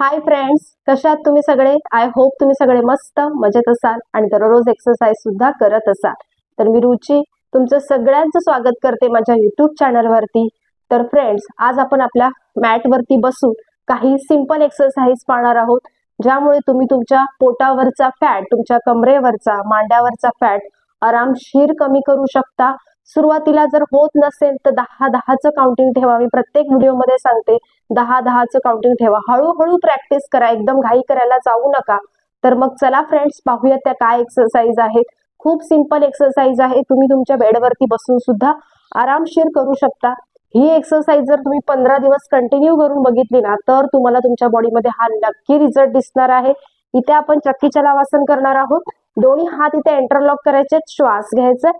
Hi friends कशात तुम्ही सगळे? आय होप तुम्ही सगळे मस्त मजेत असाल आणि दररोज एक्सरसाइज सुद्धा करत असाल. तर मी रुची तुमचं सगळ्यांचं स्वागत करते माझ्या युट्यूब चॅनलवरती तर फ्रेंड्स आज आपण आपल्या मॅटवरती बसून काही सिंपल एक्सरसाइज पाहणार आहोत. ज्यामुळे तुम्ही तुमच्या पोटावरचा फॅट तुमच्या कमरेवरचा मांड्यावरचा फॅट आरामशीर कमी करू शकता. सुरुवातीला जर होत नसेल तर दहा दहाचं काउंटिंग ठेवा. मी प्रत्येक व्हिडिओमध्ये सांगते. दहा दहाचं काउंटिंग ठेवा. हळूहळू प्रॅक्टिस करा. एकदम घाई करायला जाऊ नका. तर मग चला फ्रेंड्स पाहूयात त्या काय एक्सरसाइज आहेत. खूप सिंपल एक्सरसाइज आहे. तुम्ही तुमच्या बेडवरती बसून सुद्धा आरामशीर करू शकता. ही एक्सरसाइज जर तुम्ही पंधरा दिवस कंटिन्यू करून बघितली ना तर तुम्हाला तुमच्या बॉडीमध्ये हा नक्की रिझल्ट दिसणार आहे. इथे आपण चक्कीच्या लावासन करणार आहोत. दोन्ही हात इथे एंटरलॉक करायचे श्वास घ्यायचा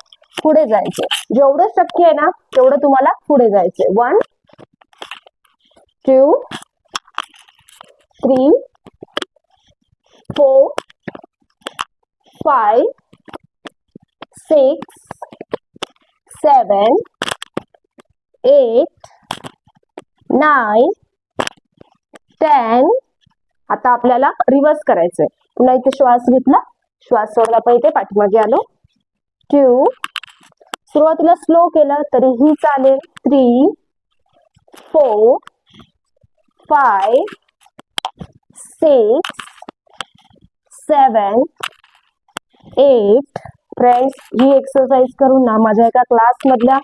पुढे जायचे. जेवढं शक्य आहे ना तेवढं तुम्हाला पुढे जायचे one two, three four five six seven eight nine ten. आता आपल्याला रिव्हर्स करायचंय. पुन्हा इथे श्वास घेतला. श्वास सोडला पण इथे पाठीमागे आलो. टू. सुरुवातीला स्लो केलं तरीही चालेल. Three four five six seven eight friends ही एक्सरसाइज करून ना माझ्या एका क्लासमधल्या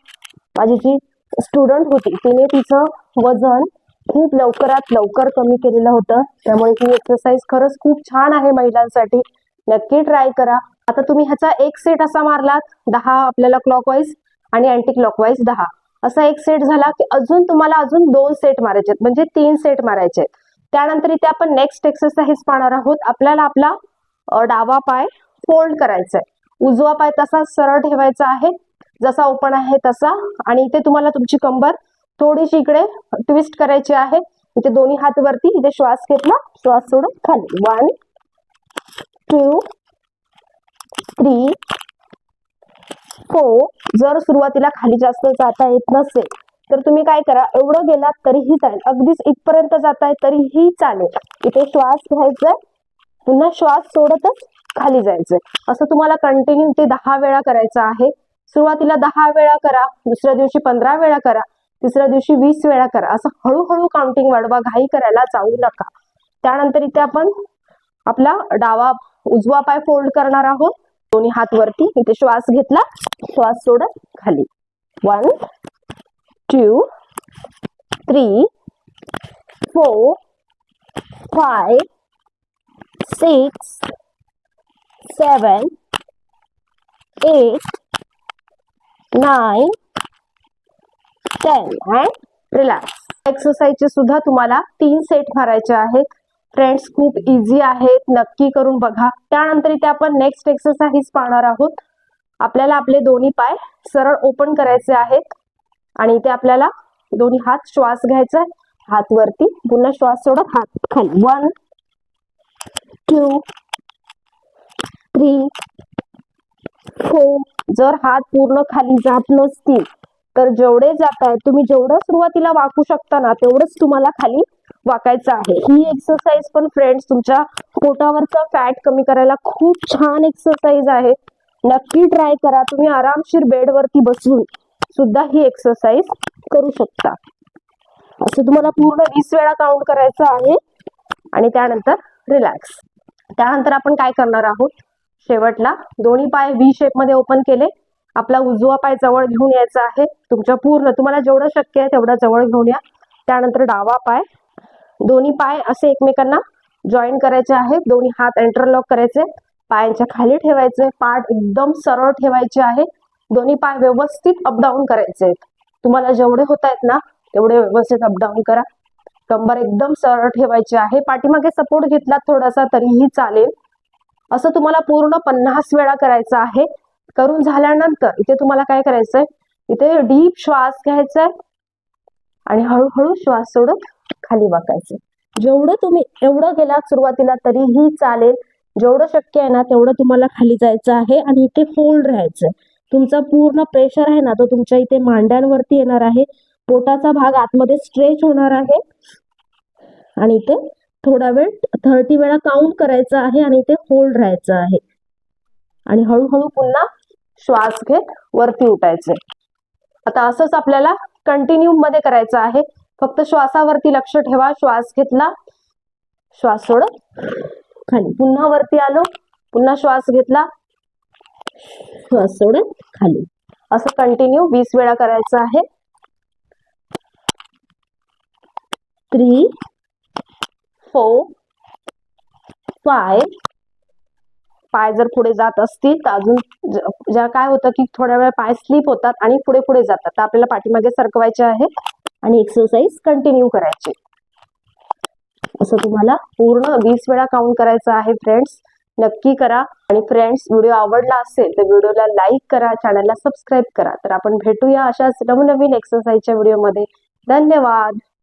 माझी जी स्टुडंट होती तिने तिचं वजन खूप लवकरात लवकर कमी केलेलं होतं. त्यामुळे ही एक्सरसाइज खरंच खूप छान आहे महिलांसाठी. नक्की ट्राय करा. आता तुम्ही ह्याचा एक सेट असा मारलात दहा आपल्याला क्लॉकवाईज आणि अँटी क्लॉकवाईज दहा. असा एक सेट झाला की अजून तुम्हाला अजून दोन सेट मारायचे आहेत. म्हणजे तीन सेट मारायचे आहेत. त्यानंतर इथे आपण नेक्स्ट एक्सरसाइज पाहणार आहोत. आपल्याला आपला डावा पाय फोल्ड करायचा आहे. उजवा पाय तसा सरळ ठेवायचा आहे. जसा ओपन आहे तसा. आणि इथे तुम्हाला तुमची कंबर थोडीशी इकडे ट्विस्ट करायची आहे. इथे दोन्ही हात वरती इथे श्वास घेतला. श्वास सोडून खाली. वन टू थ्री फोर जर सुरुवातीला खाली जास्त जाता येत नसेल तर तुम्ही काय करा एवढं गेलात तरीही चालेल. अगदीच इथपर्यंत जाताय तरीही चालेल. इथे श्वास घ्यायचा पुन्हा श्वास सोडतच खाली जायचंय. असं तुम्हाला कंटिन्यू ते दहा वेळा करायचं आहे. सुरुवातीला दहा वेळा करा दुसऱ्या दिवशी पंधरा वेळा करा तिसऱ्या दिवशी वीस वेळा करा. असं हळूहळू काउंटिंग वाढवा घाई करायला जाऊ नका. त्यानंतर इथे आपण आपला डावा उजवा पाय फोल्ड करणार आहोत. दोन्ही हात वरती इथे श्वास घेतला. श्वास सोडत खाली one two three four five six seven eight nine ten and relax एक्सरसाइजचे सुद्धा तुम्हाला तीन सेट मारायचे आहेत. फ्रेंड्स खूप इझी आहेत. नक्की करून बघा. त्यानंतर इथे आपण नेक्स्ट एक्सरसाइज पाहणार आहोत. आपल्याला आपले दोन्ही पाय सरळ ओपन करायचे आहेत. आणि इथे आपल्याला दोन्ही हात श्वास घ्यायचा हात वरती पुन्हा श्वास सोडत हात खाली. वन टू थ्री फोर जर हात पूर्ण खाली जात नसतील तर जेवढे जात आहेत तुम्ही जेवढं सुरुवातीला वाकू शकता ना तेवढंच तुम्हाला खाली वाकायचं आहे. ही एक्सरसाइज पण फ्रेंड्स तुमच्या पोटावरचा फॅट कमी करायला खूप छान एक्सरसाइज आहे. नक्की ट्राय करा. तुम्ही आरामशीर बेडवरती बसून सुद्धा ही एक्सरसाइज करू शकता. असं तुम्हाला पूर्ण वीस वेळा काउंट करायचं आहे. आणि त्यानंतर रिलॅक्स त्यानंतर आपण काय करणार आहोत? शेवटला दोन्ही पाय व्ही शेपमध्ये ओपन केले. आपला उजवा पाय जवळ घेऊन यायचा आहे. तुमच्या पूर्ण तुम्हाला जेवढं शक्य आहे तेवढं जवळ घेऊन या. त्यानंतर डावा पाय. दोन्ही पाय असे एकमेकांना जॉईन करायचे आहेत. दोन्ही हात एंटरलॉक करायचे. पायांच्या खाली ठेवायचे पाठ एकदम सरळ ठेवायचे आहे. दोन्ही पाय व्यवस्थित अपडाऊन करायचे. आहेत तुम्हाला जेवढे होत आहेत ना तेवढे व्यवस्थित अपडाऊन करा. कंबर एकदम सरळ ठेवायची आहे. पाठीमागे सपोर्ट घेतला थोडासा तरीही चालेल. असं तुम्हाला पूर्ण पन्नास वेळा करायचं आहे. करून झाल्यानंतर इथे तुम्हाला काय करायचंय? इथे डीप श्वास घ्यायचा आहे आणि हळूहळू श्वास सोडत खाली वाकायचं. जेवढं तुम्ही एवढं गेलात सुरुवातीला तरीही चालेल. जेवढं शक्य आहे ना तेवढं तुम्हाला खाली जायचं आहे आणि इथे फोल्ड राहायचंय. तुमचा पूर्ण प्रेशर आहे ना तो तुमच्या इथे मांड्यांवरती येणार आहे. पोटाचा भाग आतमध्ये स्ट्रेच होणार आहे. आणि इथे थोडा वेळ थर्टी वेळा काउंट करायचं आहे आणि इथे होल्ड राहायचं आहे. आणि हळूहळू पुन्हा श्वास घेत वरती उठायचे आता असंच आपल्याला कंटिन्यू मध्ये करायचं आहे. फक्त श्वासावरती लक्ष ठेवा श्वास घेतला. श्वास सोडत. खाली. पुन्हा वरती आलो पुन्हा श्वास घेतला श्वास सोडून खाली. असं कंटिन्यू वीस वेळा करायचं आहे. थ्री फोर फाय पाय जर पुढे जात असतील तर अजून ज्या काय होतं की थोड्या वेळ पाय स्लिप होतात आणि पुढे पुढे जातात. तर आपल्याला पाठीमागे सरकवायचे आहे आणि एक्सरसाइज कंटिन्यू करायची. असं तुम्हाला पूर्ण वीस वेळा काउंट करायचं आहे फ्रेंड्स नक्की करा. आणि फ्रेंड्स व्हिडिओ आवडला असेल तर व्हिडिओला लाईक करा. चॅनलला सबस्क्राईब करा. तर आपण भेटूया अशाच नवनवीन एक्सरसाइजच्या व्हिडिओमध्ये धन्यवाद.